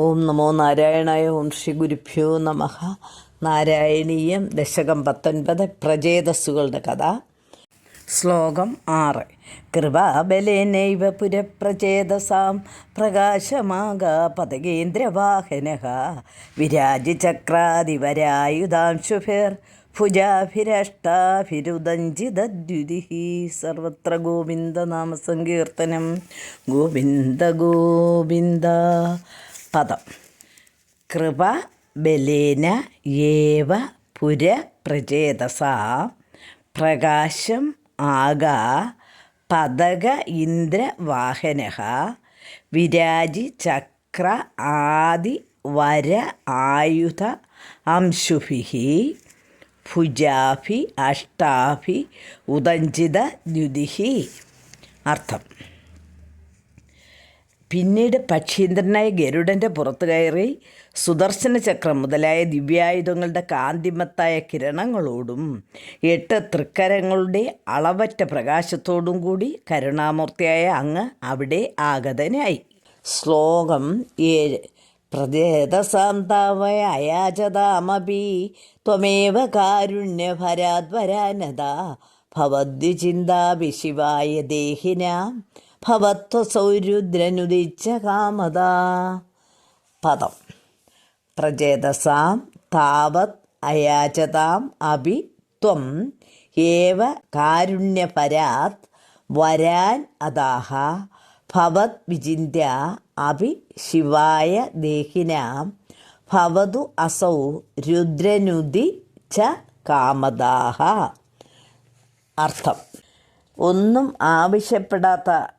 ഓം നമോ നാരായണായ ഓം ശ്രീ ഗുരുഭ്യോ നമ. നാരായണീയം ദശകം പത്തൊൻപത് പ്രചേതസ്സുകളുടെ കഥ. ശ്ലോകം ആറ്. കൃപാബലേനൈവ പുരപ്രചേതസാം പ്രകാശമാകാ പതകേന്ദ്രവാഹന. വിരാജിചക്രാതിവരായുധാംശുഭിർ ഭുജാഭിരഷ്ടാഭിരുദഞ്ചിതദ്യുതി സർവത്ര ഗോവിന്ദനാമസങ്കീർത്തനം ഗോവിന്ദ ഗോവിന്ദ. പദം. കൃപ ബലേന ഏവ പുര പ്രചേതസ പ്രകാശം ആക പതക ഇന്ദ്രവാഹന വിരാജി ചക്ര ആദി വര ആയുധ അംശുഭി ഭുജാഭി അഷ്ടാഭി ഉദഞ്ചിത ദ്യുതിഹി. അർത്ഥം. പിന്നീട് പക്ഷീന്ദ്രനായ ഗരുഡന്റെ പുറത്തു കയറി സുദർശന ചക്രം മുതലായ ദിവ്യായുധങ്ങളുടെ കാന്തിമത്തായ കിരണങ്ങളോടും എട്ട് തൃക്കരങ്ങളുടെ അളവറ്റ പ്രകാശത്തോടും കൂടി കരുണാമൂർത്തിയായ അങ്ങ് അവിടെ ആഗതനായി. ശ്ലോകം ഏഴ്. പ്രജേതസാന്താവയ അയാചതാമപി ത്വമേവ കാരുണ്യഭരാദ്വരാനത ഭവദ്വിചിന്താഭിശിവായ ദേഹിനാം. ഭവത്വസൗരുദ്രനുദിച്ച കാമത പദം. പ്രചേതസാം താവത് അയാചതാം അഭി ത്വം. ഏവ കാരുണ്യപരാത് വരാൻ അതാഹ. ഭവത് വിചിന്യ അഭി ശിവായ ദേഹിനാം. ഭവതു അസൗ രുദ്രനുദി ച കാമദാഹ അർത്ഥം. ഒന്നും ആവശ്യപ്പെടാത്ത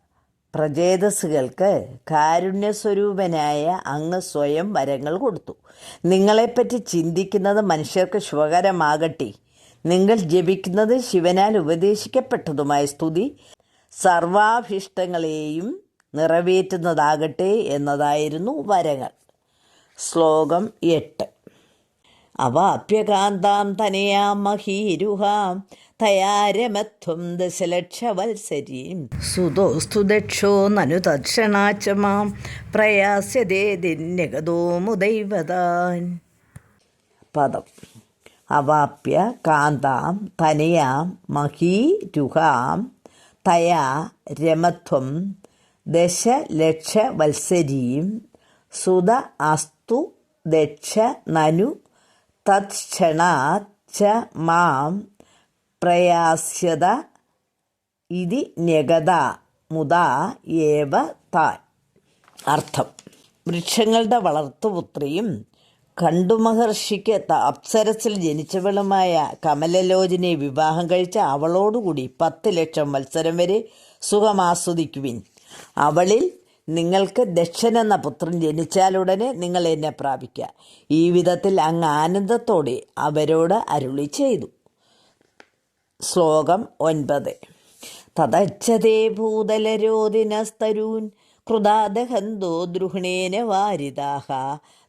പ്രചേതസ്സുകൾക്ക് കാരുണ്യസ്വരൂപനായ അങ്ങ് സ്വയം വരങ്ങൾ കൊടുത്തു. നിങ്ങളെപ്പറ്റി ചിന്തിക്കുന്നത് മനുഷ്യർക്ക് ശുഭകരമാകട്ടെ. നിങ്ങൾ ജപിക്കുന്നത് ശിവനാൽ ഉപദേശിക്കപ്പെട്ടതുമായ സ്തുതി സർവാഭിഷ്ടങ്ങളെയും നിറവേറ്റുന്നതാകട്ടെ എന്നതായിരുന്നു വരങ്ങൾ. ശ്ലോകം എട്ട്. അവാപ്യകാന്താം തനയാം മഹീരുഹാം തയാരമത്വം ദശലക്ഷവത്സരീം. സുതോസ്തു ദക്ഷോ നനു തക്ഷണാച്ച മാം. പ്രയാസ്യതേ ദിന്യഗതോ മുദൈവതാൻ. പദം. അവാപ്യ കാന്താം തനയാം മഹീരുഹാം തയാ രമത്വം ദശലക്ഷവത്സരീം. സുത അസ്തു ദക്ഷ നനു തത്ക്ഷണാച്ച മാം. പ്രയാസ്യത ഇതി ന്യഗത മുത ഏവ താൻ അർത്ഥം. വൃക്ഷങ്ങളുടെ വളർത്തുപുത്രിയും കണ്ടുമഹർഷിക്ക് അപ്സരസിൽ ജനിച്ചവളുമായ കമലലോചനെ വിവാഹം കഴിച്ച അവളോടുകൂടി പത്ത് ലക്ഷം മത്സരം വരെ സുഖമാസ്വദിക്കുവിൻ. അവളിൽ നിങ്ങൾക്ക് ദക്ഷൻ എന്ന പുത്രൻ ജനിച്ചാലുടനെ നിങ്ങൾ എന്നെ പ്രാപിക്കുക ഈ വിധത്തിൽ അങ്ങ് ആനന്ദത്തോടെ അവരോട് അരുളി ചെയ്തു. ശ്ലോകം ഒൻപത്. തതച്ഛതേ ഭൂതലരോദിനസ്തരൂൻ കൃതാദഹന്തോ ദ്രുഹിണേന വാരിതാഹ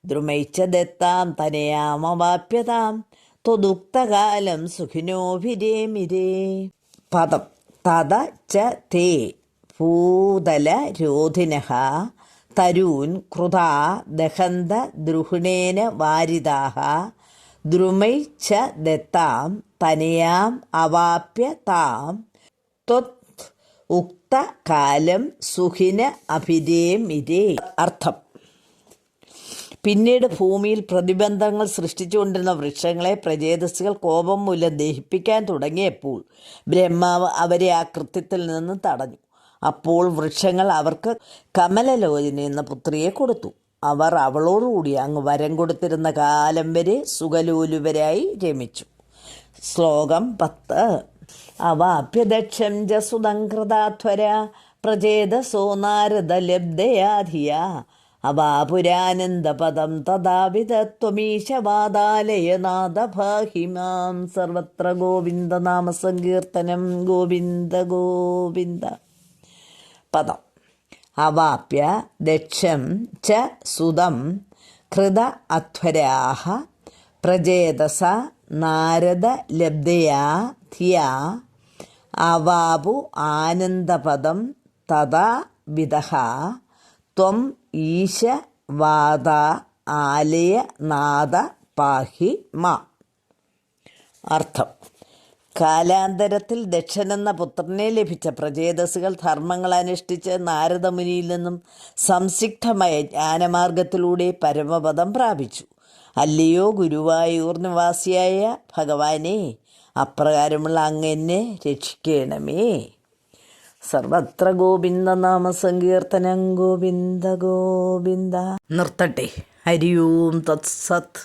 ദ്രുമൈച്ച ദത്താം തനയാമവാപ്യതാം ത്വദുക്തകാലം സുഖിനോഭിരേമിരേ. പദം. തത ച തേ ഭൂതലരോധിന തരൂൻ കൃതാ ദഹന്ത ദ്രുഹിണേന വാരിതാഹ ദ്രുമൈ ച ദത്താം തനയാം അവാപ്യ താം ത്വത് ഉക്ത കാലം സുഖിന അഭിരേമിരേ അർത്ഥം. പിന്നീട് ഭൂമിയിൽ പ്രതിബന്ധങ്ങൾ സൃഷ്ടിച്ചുകൊണ്ടിരുന്ന വൃക്ഷങ്ങളെ പ്രചേതസ്സുകൾ കോപം മൂലം ദഹിപ്പിക്കാൻ തുടങ്ങിയപ്പോൾ ബ്രഹ്മാവ് അവരെ ആ കൃത്യത്തിൽ നിന്ന് തടഞ്ഞു. അപ്പോൾ വൃക്ഷങ്ങൾ അവർക്ക് കമലലോചന എന്ന പുത്രിയെ കൊടുത്തു. അവർ അവളോടുകൂടി അങ്ങ് വരം കൊടുത്തിരുന്ന കാലം വരെ സുഖലൂലുവരായി രമിച്ചു ശ്ലോകം പത്ത്. അവാപ്യദക്ഷം ജസുതങ്കൃതാധ്വര പ്രചേതസോ നാരദലബ്ധയാധിയ അവാപുരാനന്ദപദം തഥാവിധത്വമീശവാദാലയനാഥഭാഹിമാം സർവത്ര ഗോവിന്ദനാമസങ്കീർത്തനം ഗോവിന്ദ ഗോവിന്ദ. പദം. അവാപ്യ ദക്ഷം ച സുതം കൃത അധ്വരാഹ പ്രചേതസ നാരദ ലബ്ധയാ ധിയ അവാപു ആനന്ദപദം തഥാ വിദഹ ത്വം ഈശ വാദ ആലയ നാദ പാഹി മാ. അർത്ഥം. കാലാന്തരത്തിൽ ദക്ഷനെന്ന പുത്രനെ ലഭിച്ച പ്രചേതസ്സുകൾ ധർമ്മങ്ങൾ അനുഷ്ഠിച്ച് നാരദമുനിയിൽ നിന്നും സംസിഗ്ധമായ ജ്ഞാനമാർഗത്തിലൂടെ പരമപദം പ്രാപിച്ചു. അല്ലയോ ഗുരുവായൂർ നിവാസിയായ ഭഗവാനെ അപ്രകാരമുള്ള അങ്ങെന്നെ രക്ഷിക്കണമേ. സർവത്ര ഗോവിന്ദ നാമ സങ്കീർത്തനം ഗോവിന്ദ ഗോവിന്ദ. നിർത്തട്ടെ. ഹരിയോം തത്സത്.